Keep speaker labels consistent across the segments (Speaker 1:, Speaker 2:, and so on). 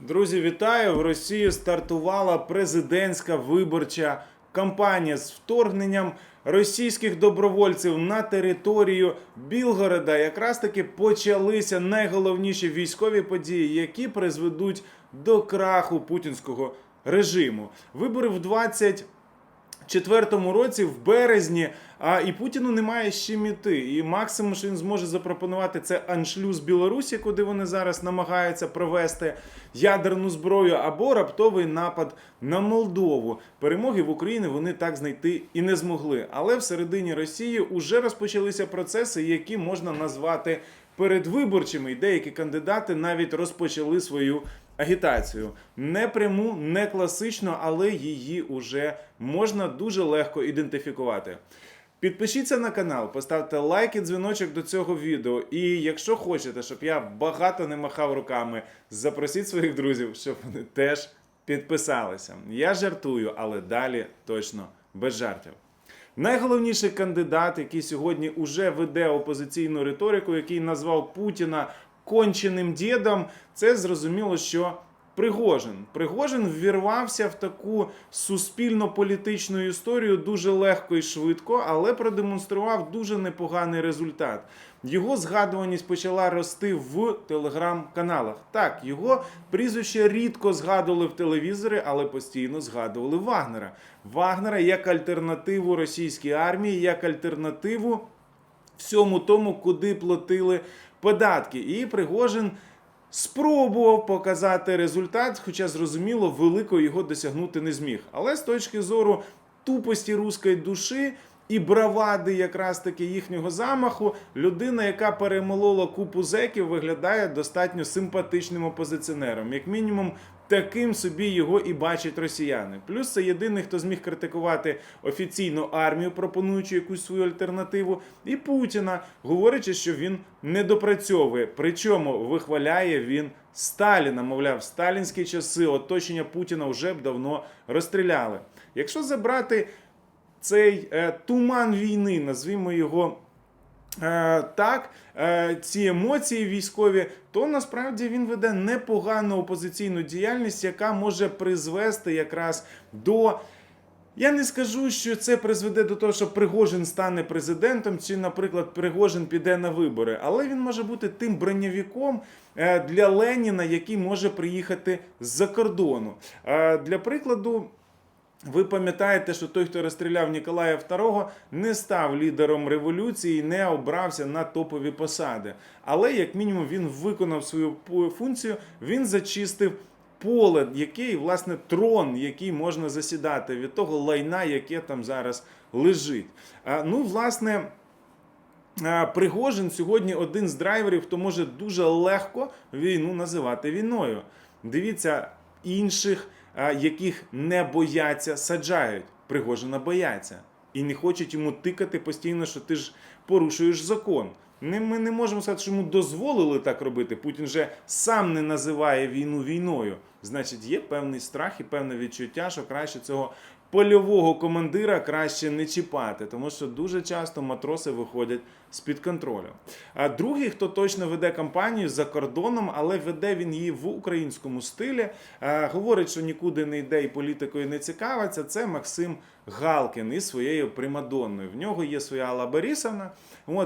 Speaker 1: Друзі, вітаю! В Росії стартувала президентська виборча кампанія з вторгненням російських добровольців на територію Білгорода. Якраз таки почалися найголовніші військові події, які призведуть до краху путінського режиму. Вибори в 20 четвертому році, в березні, а і Путіну немає з чим іти. І максимум, що він зможе запропонувати, це аншлюз Білорусі, куди вони зараз намагаються провести ядерну зброю, або раптовий напад на Молдову. Перемоги в Україні вони так знайти і не змогли. Але всередині Росії вже розпочалися процеси, які можна назвати передвиборчими, і деякі кандидати навіть розпочали свою агітацію. Не пряму, не класичну, але її уже можна дуже легко ідентифікувати. Підпишіться на канал, поставте лайк і дзвіночок до цього відео. І якщо хочете, щоб я багато не махав руками, запросіть своїх друзів, щоб вони теж підписалися. Я жартую, але далі точно без жартів. Найголовніший кандидат, який сьогодні уже веде опозиційну риторику, який назвав Путіна конченим дідом, це зрозуміло, що Пригожин. Пригожин ввірвався в таку суспільно-політичну історію дуже легко і швидко, але продемонстрував дуже непоганий результат. Його згадуваність почала рости в телеграм-каналах. Так, його прізвище рідко згадували в телевізорі, але постійно згадували Вагнера. Вагнера як альтернативу російській армії, як альтернативу всьому тому, куди платили податки. І Пригожин спробував показати результат, хоча зрозуміло, великого його досягнути не зміг. Але з точки зору тупості руської душі. І бравади якраз таки їхнього замаху, людина, яка перемолола купу зеків, виглядає достатньо симпатичним опозиціонером. Як мінімум, таким собі його і бачать росіяни. Плюс це єдиний, хто зміг критикувати офіційну армію, пропонуючи якусь свою альтернативу, і Путіна, говорячи, що він не допрацьовує. Причому вихваляє він Сталіна. Мовляв, в сталінські часи оточення Путіна вже б давно розстріляли. Якщо забрати цей е, туман війни, назвімо його. Е, так, е, ці емоції військові, то насправді він веде непогану опозиційну діяльність, яка може призвести якраз до. Я не скажу, що це призведе до того, що Пригожин стане президентом, чи, наприклад, Пригожин піде на вибори, але він може бути тим броньовиком е, для Леніна, який може приїхати з-за кордону. Для прикладу. Ви пам'ятаєте, що той, хто розстріляв Ніколая II, не став лідером революції не обрався на топові посади. Але, як мінімум, він виконав свою функцію, він зачистив поле, який, власне, трон, який можна засідати від того лайна, яке там зараз лежить. Ну, власне. Пригожин сьогодні один з драйверів, хто може дуже легко війну називати війною. Дивіться, інших, яких не бояться, саджають. Пригожина бояться. І не хочуть йому тикати постійно, що ти ж порушуєш закон. Ми не можемо сказати, що йому дозволили так робити. Путін же сам не називає війну війною. Значить, є певний страх і певне відчуття, що краще цього польового командира краще не чіпати, тому що дуже часто матроси виходять з-під контролю. А другий, хто точно веде кампанію за кордоном, але веде він її в українському стилі, е, говорить, що нікуди не йде і політикою не цікавиться. Це Максим Галкін із своєю примадонною. В нього є своя Алла Борисовна.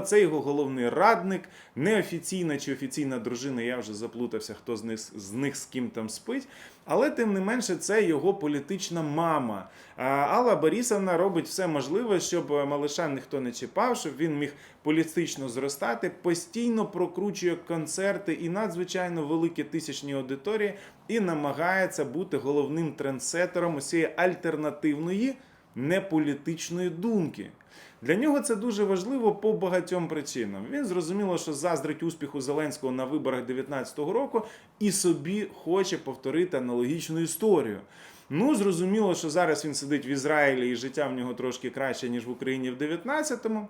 Speaker 1: Це його головний радник, неофіційна чи офіційна дружина. Я вже заплутався, хто з них з них з ким там спить. Але тим не менше, це його політична мама. Алла Борисовна робить все можливе, щоб малиша ніхто не чіпав, щоб він міг політично зростати, постійно прокручує концерти і надзвичайно великі тисячні аудиторії, і намагається бути головним трендсетером усієї альтернативної неполітичної думки. Для нього це дуже важливо по багатьом причинам. Він зрозуміло, що заздрить успіху Зеленського на виборах 2019 року і собі хоче повторити аналогічну історію. Ну, зрозуміло, що зараз він сидить в Ізраїлі і життя в нього трошки краще, ніж в Україні в 19-му.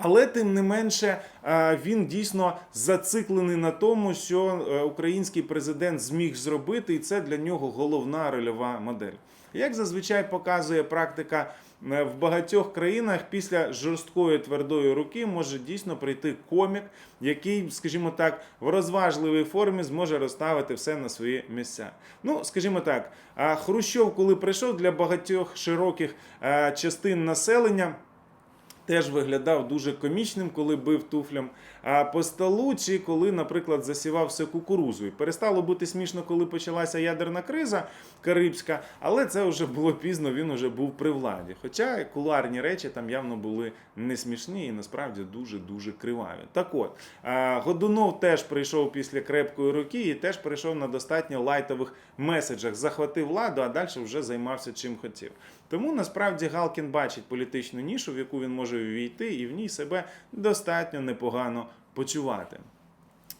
Speaker 1: Але тим не менше е, він дійсно зациклений на тому, що е, український президент зміг зробити, і це для нього головна рольова модель. Як зазвичай показує практика е, в багатьох країнах після жорсткої твердої руки може дійсно прийти комік, який, скажімо так, в розважливій формі зможе розставити все на свої місця. Ну, скажімо так, Хрущов, коли прийшов для багатьох широких частин населення. Теж виглядав дуже комічним, коли бив туфлям по столу, чи коли, наприклад, засівав все кукурузою. Перестало бути смішно, коли почалася ядерна криза карибська, але це вже було пізно, він вже був при владі. Хоча кулуарні речі там явно були не смішні і насправді дуже-дуже криваві. Так от, Годунов теж прийшов після крепкої руки і теж прийшов на достатньо лайтових меседжах. Захватив владу, а далі вже займався чим хотів. Тому насправді Галкін бачить політичну нішу, в яку він може ввійти, і в ній себе достатньо непогано почувати.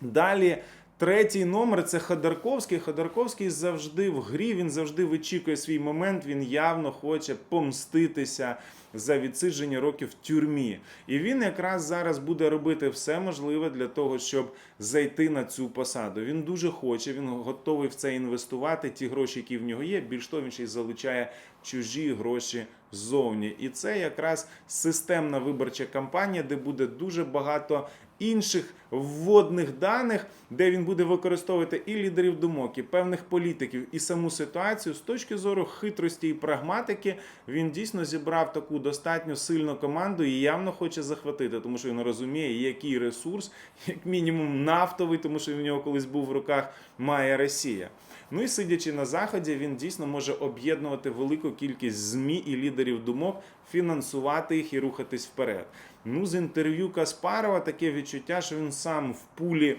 Speaker 1: Далі. Третій номер це Ходорковський. Ходорковський завжди в грі, він завжди вичікує свій момент. Він явно хоче помститися за відсидження років в тюрмі. І він якраз зараз буде робити все можливе для того, щоб зайти на цю посаду. Він дуже хоче, він готовий в це інвестувати. Ті гроші, які в нього є. Більш того, він ще й залучає чужі гроші ззовні. І це якраз системна виборча кампанія, де буде дуже багато інших вводних даних, де він буде використовувати і лідерів думок, і певних політиків, і саму ситуацію з точки зору хитрості і прагматики. Він дійсно зібрав таку достатньо сильну команду і явно хоче захватити, тому що він розуміє, який ресурс, як мінімум нафтовий, тому що в нього колись був в руках має Росія. Ну і сидячи на заході, він дійсно може об'єднувати велику кількість змі і лідерів думок, фінансувати їх і рухатись вперед. Ну, з інтерв'ю Каспарова таке відчуття, що він сам в пулі.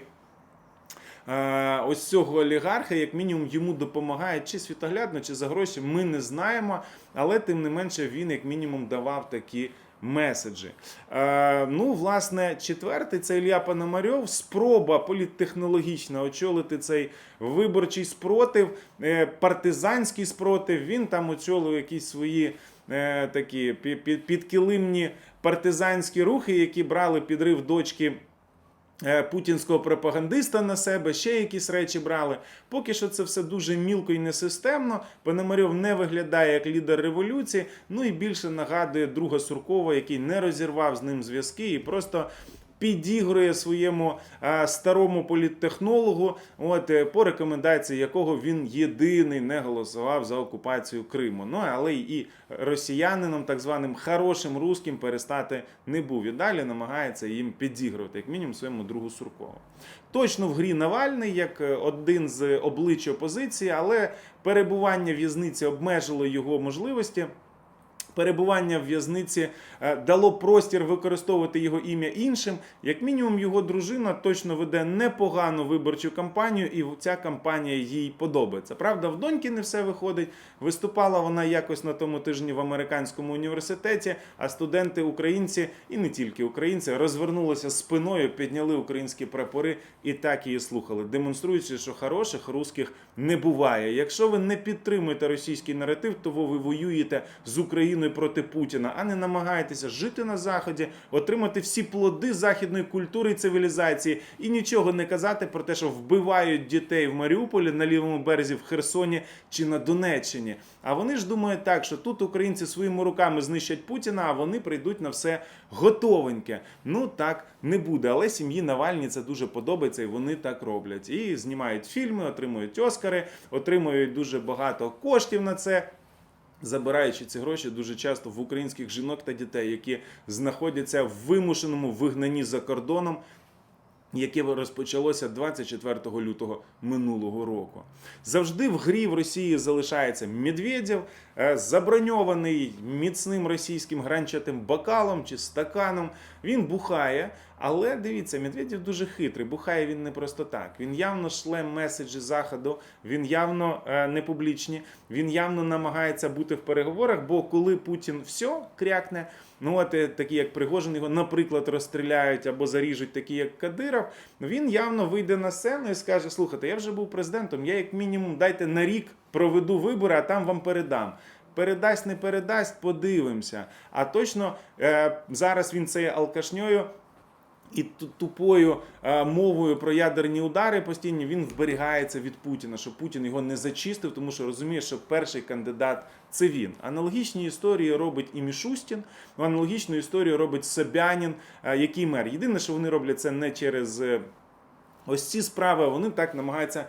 Speaker 1: е, Ось цього олігарха, як мінімум, йому допомагає чи світоглядно, чи за гроші. Ми не знаємо, але тим не менше він, як мінімум, давав такі меседжі. Е, ну, власне, четвертий це Ілля Пономарьов. Спроба політтехнологічна очолити цей виборчий спротив, е, партизанський спротив. Він там очолив якісь свої такі пі- пі- підкилимні партизанські рухи, які брали підрив дочки. е, Путінського пропагандиста на себе, ще якісь речі брали. Поки що це все дуже мілко і несистемно. Пономарьов не виглядає як лідер революції, ну і більше нагадує друга Суркова, який не розірвав з ним зв'язки і просто підігрує своєму е, старому політтехнологу, от, е, по рекомендації якого він єдиний не голосував за окупацію Криму. Ну але і росіянином, так званим хорошим русським, перестати не був. І далі намагається їм підігрувати, як мінімум, своєму другу Суркову. Точно в грі Навальний як е, один з облич опозиції, але перебування в'язниці обмежило його можливості. Перебування в в'язниці е, дало простір використовувати його ім'я іншим. Як мінімум, його дружина точно веде непогану виборчу кампанію, і ця кампанія їй подобається. Правда, в доньки не все виходить. Виступала вона якось на тому тижні в американському університеті, а студенти українці і не тільки українці розвернулися спиною, підняли українські прапори і так її слухали, демонструючи, що хороших русських не буває. Якщо ви не підтримуєте російський наратив, то ви воюєте з Україною проти Путіна, а не намагаєтеся жити на заході, отримати всі плоди західної культури і цивілізації, і нічого не казати про те, що вбивають дітей в Маріуполі на лівому березі, в Херсоні чи на Донеччині. А вони ж думають так, що тут українці своїми руками знищать Путіна, а вони прийдуть на все готовеньке. Ну так не буде. Але сім'ї Навальні це дуже подобається, і вони так роблять. І знімають фільми, отримують Оскари, отримують дуже багато коштів на це. Забираючи ці гроші дуже часто в українських жінок та дітей, які знаходяться в вимушеному вигнанні за кордоном, яке розпочалося 24 лютого минулого року. Завжди в грі в Росії залишається Медведєв, е, заброньований міцним російським гранчатим бокалом чи стаканом. Він бухає. Але дивіться, Медведєв дуже хитрий. Бухає він не просто так. Він явно шле меседжі заходу, він явно е, не публічні, він явно намагається бути в переговорах. Бо коли Путін все крякне, ну от е, такі як Пригожин його, наприклад, розстріляють або заріжуть, такі як Кадиров, він явно вийде на сцену і скаже: слухайте, я вже був президентом, я як мінімум дайте на рік проведу вибори, а там вам передам. Передасть, не передасть, подивимося. А точно е, зараз він це алкашньою і тупою е, мовою про ядерні удари постійні він вберігається від Путіна, щоб Путін його не зачистив, тому що розуміє, що перший кандидат це він. Аналогічні історії робить і Мішустін, аналогічну історію робить Собянін, е, який мер. Єдине, що вони роблять це не через е, ось ці справи, вони так намагаються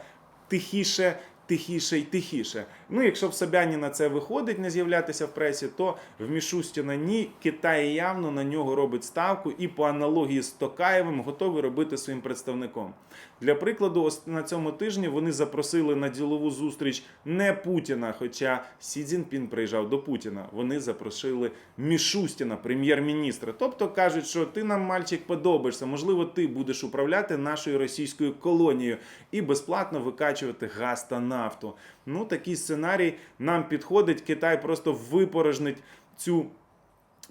Speaker 1: тихіше. Тихіше і тихіше. Ну, якщо в Собяніна це виходить не з'являтися в пресі, то в Мішустіна ні. Китай явно на нього робить ставку і по аналогії з Токаєвим готовий робити своїм представником. Для прикладу, ось на цьому тижні вони запросили на ділову зустріч не Путіна, хоча Сі Цзіньпін приїжджав до Путіна. Вони запросили Мішустіна, прем'єр-міністра. Тобто кажуть, що ти нам, мальчик, подобаєшся. Можливо, ти будеш управляти нашою російською колонією і безплатно викачувати газ та нафту. Ну, такий сценарій нам підходить. Китай просто випорожнить цю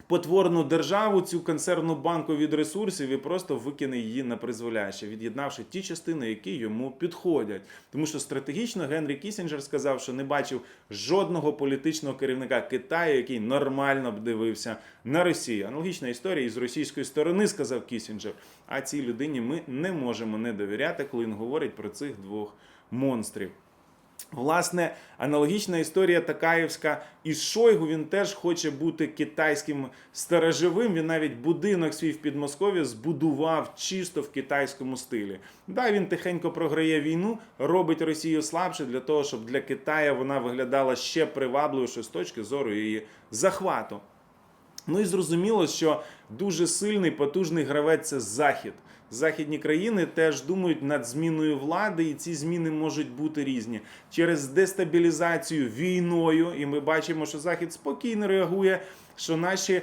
Speaker 1: потворну державу, цю консервну банку від ресурсів і просто викине її на призволяще, від'єднавши ті частини, які йому підходять. Тому що стратегічно Генрі Кісінджер сказав, що не бачив жодного політичного керівника Китаю, який нормально б дивився на Росію. Аналогічна історія із російської сторони, сказав Кісінджер. А цій людині ми не можемо не довіряти, коли він говорить про цих двох монстрів. Власне, аналогічна історія Такаєвська із Шойгу. Він теж хоче бути китайським сторожовим. Він навіть будинок свій в Підмосков'ї збудував чисто в китайському стилі. Да, він тихенько програє війну, робить Росію слабше для того, щоб для Китая вона виглядала ще привабливіше з точки зору її захвату. Ну і зрозуміло, що дуже сильний, потужний гравець це Захід. Західні країни теж думають над зміною влади, і ці зміни можуть бути різні через дестабілізацію війною. І ми бачимо, що Захід спокійно реагує, що наші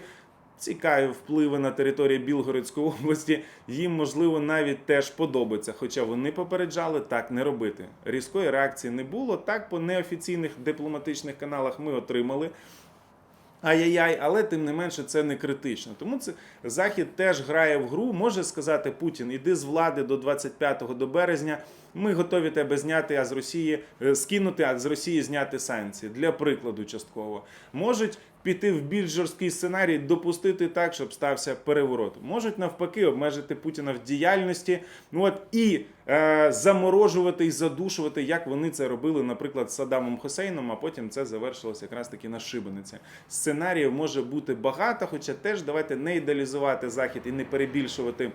Speaker 1: цікаві впливи на територію Білгородської області їм можливо навіть теж подобаються. Хоча вони попереджали так не робити. Різкої реакції не було. Так по неофіційних дипломатичних каналах ми отримали. Ай-яй-яй, але тим не менше це не критично. Тому це Захід теж грає в гру. Може сказати Путін, іди з влади до 25-го до березня. Ми готові тебе зняти, а з Росії е, скинути, а з Росії зняти санкції. Для прикладу, частково можуть піти в більш жорсткий сценарій, допустити так, щоб стався переворот. Можуть навпаки обмежити Путіна в діяльності. Ну от і е, заморожувати і задушувати, як вони це робили, наприклад, з Саддамом Хусейном, а потім це завершилося якраз таки на шибениці. Сценаріїв може бути багато, хоча теж давайте не ідеалізувати захід і не перебільшувати.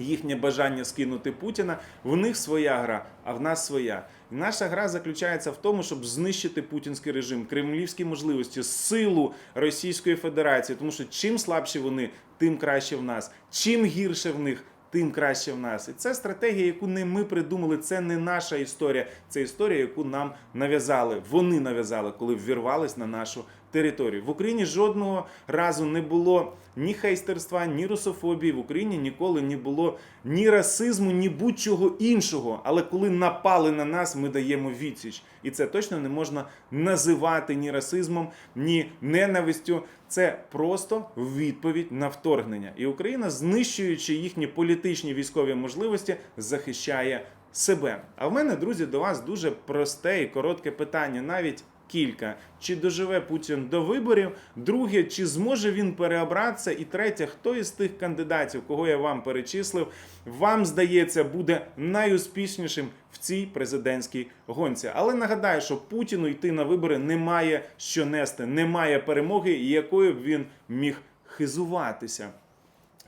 Speaker 1: Їхнє бажання скинути Путіна, в них своя гра, а в нас своя. Наша гра заключається в тому, щоб знищити путінський режим, кремлівські можливості, силу Російської Федерації. Тому що чим слабші вони, тим краще в нас. Чим гірше в них, тим краще в нас. І це стратегія, яку не ми придумали. Це не наша історія. Це історія, яку нам нав'язали. Вони нав'язали, коли ввірвались на нашу територію. В Україні жодного разу не було ні хейстерства, ні русофобії. В Україні ніколи не було ні расизму, ні будь-чого іншого. Але коли напали на нас, ми даємо відсіч. І це точно не можна називати ні расизмом, ні ненавистю. Це просто відповідь на вторгнення. І Україна, знищуючи їхні політичні військові можливості, захищає себе. А в мене, друзі, до вас дуже просте і коротке питання, навіть кілька. Чи доживе Путін до виборів? Друге, чи зможе він переобратися? І третє, хто із тих кандидатів, кого я вам перечислив, вам здається, буде найуспішнішим в цій президентській гонці. Але нагадаю, що Путіну йти на вибори немає що нести, немає перемоги, якою б він міг хизуватися.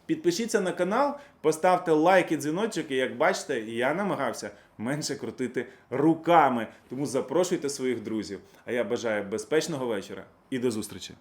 Speaker 1: Підпишіться на канал, поставте лайк і дзвіночок, і як бачите, я намагався менше крутити руками. Тому запрошуйте своїх друзів. А я бажаю безпечного вечора і до зустрічі!